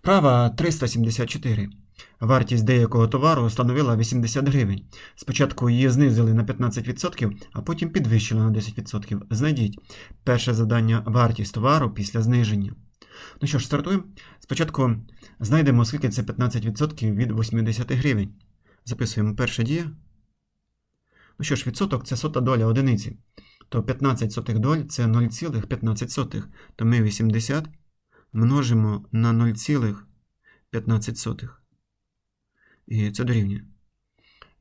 Вправа 374. Вартість деякого товару становила 80 гривень. Спочатку її знизили на 15%, а потім підвищили на 10%. Знайдіть перше завдання вартість товару після зниження. Ну що ж, стартуємо. Спочатку знайдемо, скільки це 15% від 80 гривень. Записуємо перша дія. Ну що ж, відсоток це сота доля одиниці. То 15 сотих доль це 0,15. То ми 80 множимо на 0,15. І це дорівнює.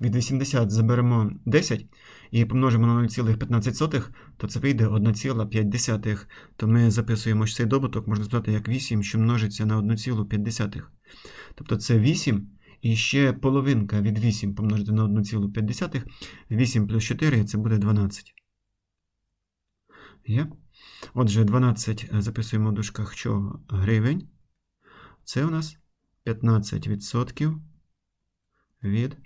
Від 80 заберемо 10 і помножимо на 0,15, то це вийде 1,5. То ми записуємо, що цей добуток можна сказати як 8, що множиться на 1,5. Тобто це 8 і ще половинка від 8 помножити на 1,5. 8 плюс 4 це буде 12. Є? Отже, 12 записуємо в дужках чого? Гривень. Це у нас 15% від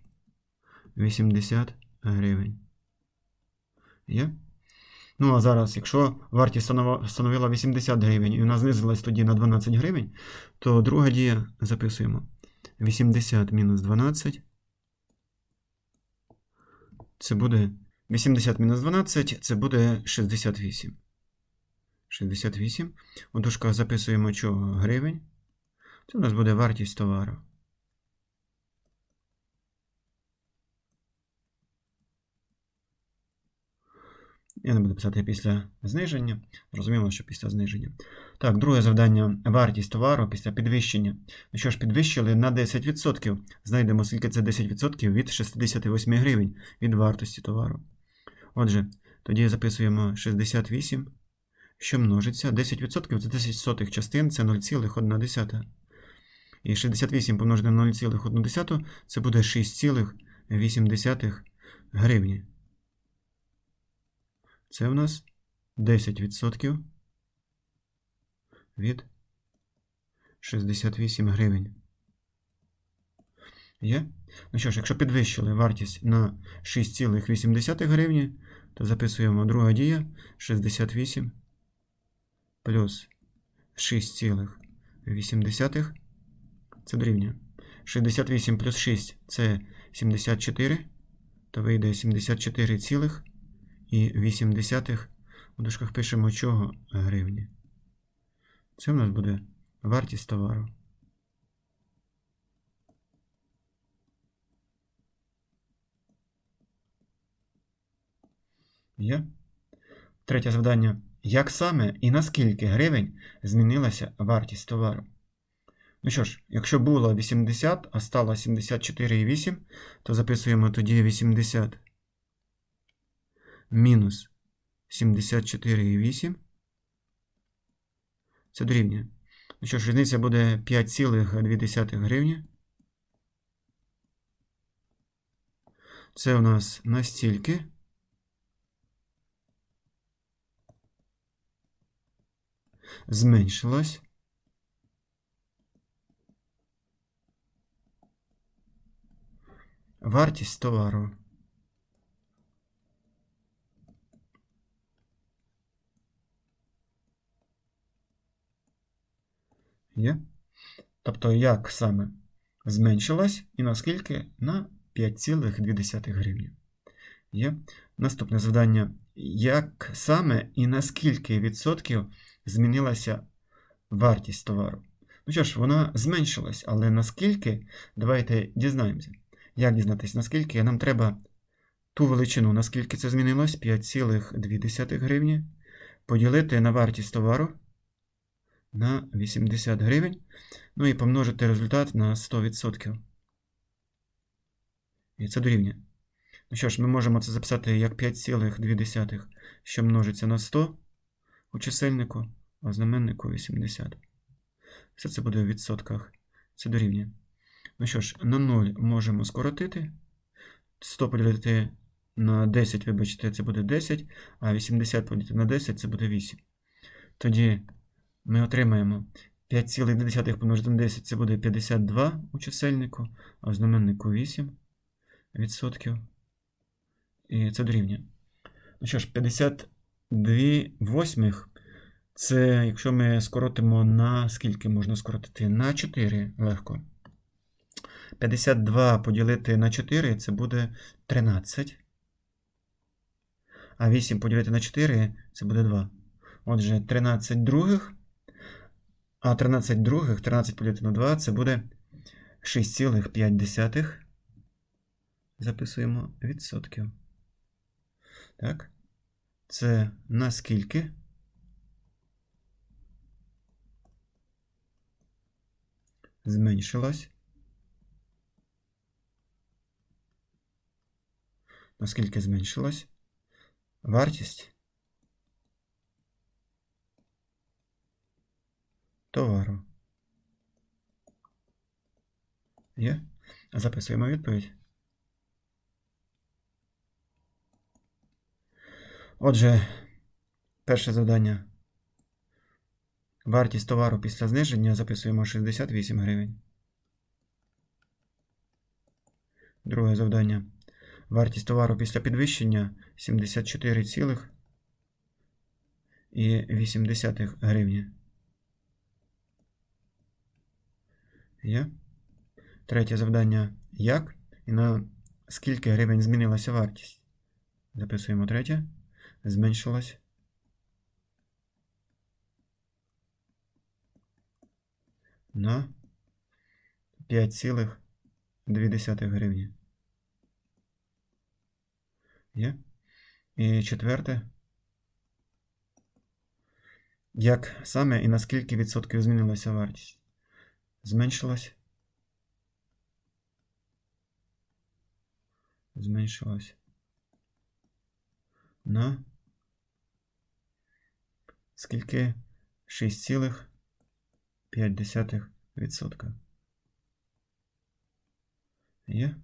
80 гривень. Є? Ну, а зараз, якщо вартість становила 80 гривень і вона знизилась тоді на 12 гривень, то друга дія записуємо. 80 мінус 12. Це буде 80 мінус 12, це буде 68. 68. У дужках записуємо чого? Гривень. Це у нас буде вартість товару. Я не буду писати після зниження. Зрозуміло, що після зниження. Так, друге завдання вартість товару після підвищення. Ну що ж, підвищили на 10%. Знайдемо, скільки це 10% від 68 гривень від вартості товару. Отже, тоді записуємо 68, що множиться. 10% це 10 сотих частин, це 0,1. І 68 помножити на 0,1 це буде 6,8 гривні. Це в нас 10% від 68 гривень. Є? Ну що ж, якщо підвищили вартість на 6,8 гривні, то записуємо друга дія 68 плюс 6,8. Це дорівнює. 68 плюс 6 це 74, то вийде 74 цілих і 8 десятих. У дужках пишемо чого гривні. Це в нас буде вартість товару. Є? Третє завдання. Як саме і на скільки гривень змінилася вартість товару? Ну що ж, якщо було 80, а стало 74,8, то записуємо тоді 80 мінус 74,8. Це дорівнює. Ну що ж, різниця буде 5,2 гривні. Це у нас настільки. Зменшилось. Вартість товару. Є? Тобто, як саме зменшилась і наскільки на 5,2 гривні. Є? Наступне завдання. Як саме і на скільки відсотків змінилася вартість товару? Ну що ж, вона зменшилась, але наскільки, давайте дізнаємося. Як дізнатися, наскільки нам треба ту величину, наскільки це змінилось, 5,2 гривні, поділити на вартість товару на 80 гривень. Ну і помножити результат на 100%. І це дорівнює. Ну що ж, ми можемо це записати як 5,2, що множиться на 100 у чисельнику, а знаменнику 80. Все це буде в відсотках. Це дорівнює. Ну що ж, на 0 можемо скоротити. 100 поділити на 10, вибачте, це буде 10, а 80 поділити на 10 це буде 8. Тоді ми отримаємо 5,2 помножити на 10 це буде 52 у чисельнику, а в знаменнику 8 відсотків. І це дорівнює. Ну що ж, 52 восьмих Це якщо ми скоротимо на скільки можна скоротити? На 4 легко. 52 поділити на 4 це буде 13. А 8 поділити на 4 це буде 2. Отже, 13 других. А 13 других, 13 поділити на 2 це буде 6,5. Записуємо відсотків. Так. Це наскільки? Зменшилось. Наскільки зменшилась вартість товару. Є? Записуємо відповідь. Отже, перше завдання. Вартість товару після зниження записуємо 68 гривень. Друге завдання. Вартість товару після підвищення 74,8 гривні. Є. Третє завдання. Як і на скільки гривень змінилася вартість? Записуємо третє. Зменшилась. На 5,2 гривні. Є. І четверте. Як саме і на скільки відсотків змінилася вартість? Зменшилась. Зменшилась. На скільки 6,5%. Є.